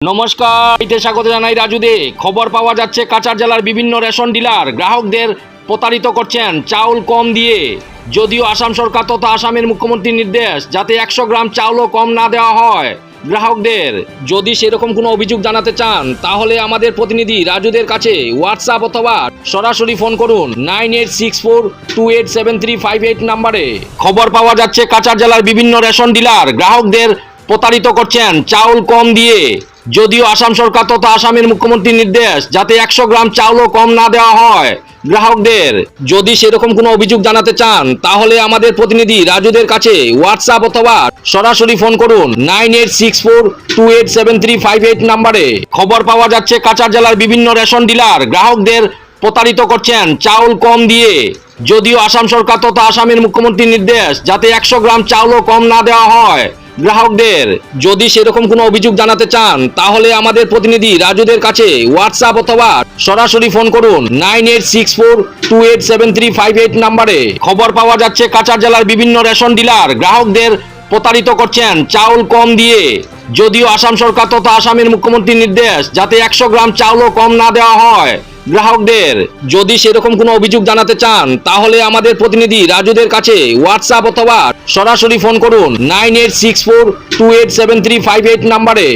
নমস্কার এতে স্বাগত জানাই রাজু দে খবর পাওয়া যাচ্ছে কাছাড় জেলার বিভিন্ন রেশন ডিলার। গ্রাহকদের প্রতারিত করছেন চাউল কম দিয়ে। যদিও আসাম সরকার তথা আসামের মুখ্যমন্ত্রীর নির্দেশ, যাতে একশো গ্রাম চাউলও কম না দেওয়া হয় গ্রাহকদের। যদি সেরকম কোনো অভিযোগ জানাতে চান, তাহলে আমাদের প্রতিনিধি রাজুদের কাছে হোয়াটসঅ্যাপ অথবা সরাসরি ফোন করুন nine eight six four two eight seven three five eight নাম্বারে। খবর পাওয়া যাচ্ছে কাছাড় জেলার বিভিন্ন রেশন ডিলার, গ্রাহকদের প্রতারিত করছেন চাউল কম দিয়ে। যদিও আসাম সরকার তথা আসামের মুখ্যমন্ত্রীর নির্দেশ যাতে একশো গ্রাম চাউলও কম না দেওয়া হয়। গ্রাহকদের যদি সেরকম কোনো অভিযোগ জানাতে চান, তাহলে আমাদের প্রতিনিধি রাজুদের কাছে হোয়াটসঅ্যাপ অথবা সরাসরি ফোন করুন nine eight six four two eight seven three five eight নাম্বারে। খবর পাওয়া যাচ্ছে কাছাড় জেলার বিভিন্ন রেশন ডিলার গ্রাহকদের প্রতারিত করছেন চাউল কম দিয়ে। যদিও আসাম সরকার তথা আসামের মুখ্যমন্ত্রীর নির্দেশ যাতে একশো গ্রাম চাউলও কম না দেওয়া হয় গ্রাহকদের যদি সেরকম কোনো অভিযোগ জানাতে চান, তাহলে আমাদের প্রতিনিধি রাজুদের কাছে হোয়াটসঅ্যাপ অথবা সরাসরি ফোন করুন nine eight six four two eight seven three five eight নাম্বারে। খবর পাওয়া যাচ্ছে কাছাড় জেলার বিভিন্ন রেশন ডিলার গ্রাহকদের প্রতারিত করছেন চাউল কম দিয়ে। যদিও আসাম সরকার তথা আসামের মুখ্যমন্ত্রীর নির্দেশ যাতে একশো গ্রাম চাউলও কম না দেওয়া হয়। গ্রাহকদের যদি সেরকম কোনো অভিযোগ জানাতে চান, তাহলে আমাদের প্রতিনিধি রাজুদের কাছে হোয়াটসঅ্যাপ অথবা সরাসরি ফোন করুন nine eight six four two eight seven three five eight নাম্বারে।